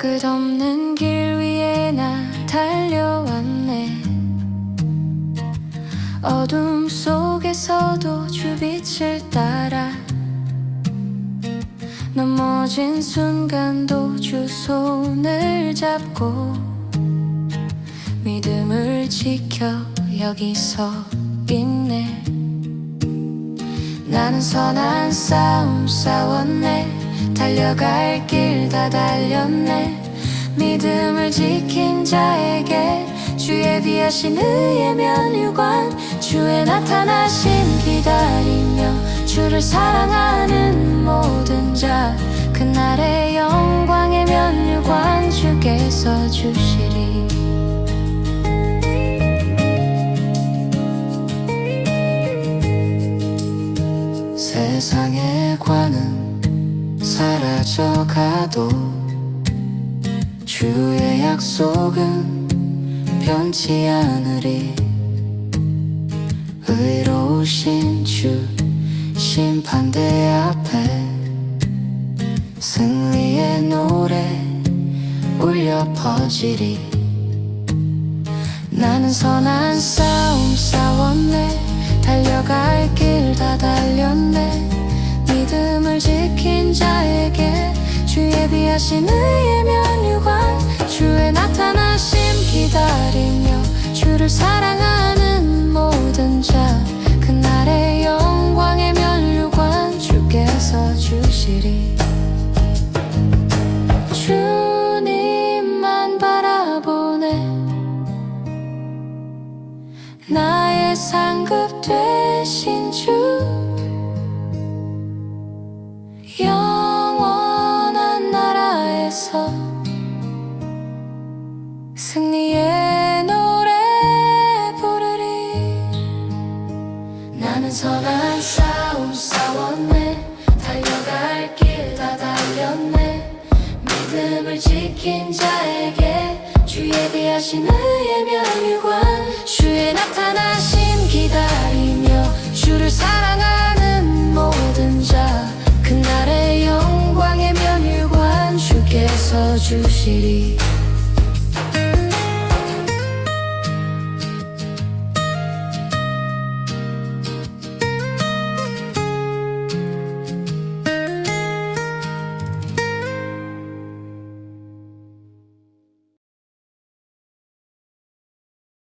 끝없는 길 위에 나 달려왔네. 어둠 속에서도 주빛을 따라 넘어진 순간도 주 손을 잡고 믿음을 지켜 여기서 있네 나는 선한 싸움 싸웠네. 달려갈 길 다 달렸네. 믿음을 지킨 자에게 주의 비하신 의의 면류관. 주의 나타나심 기다리며 주를 사랑하는 모든 자. 그날의 영광의 면류관 주께서 주시리. 세상의 관은 사라져가도 주의 약속은 변치 않으리. 의로우신 주 심판대 앞에 승리의 노래 울려 퍼지리. 나는 선한 싸움 싸웠네. 달려갈 길 다 달렸네 믿음을 지킨 자에게 주의 비하신 의의 면류관 주의 나타나심 기다리며 주를 사랑하는 모든 자 그날의 영광의 면류관 주께서 주시리. 주님만 바라보네. 나의 상급 되신 주 믿음을 지킨 자에게 주의 비하신 의의 면류관 주의 나타나심 기다리며 주를 사랑하는 모든 자 그날의 영광의 면류관 주께서 주시리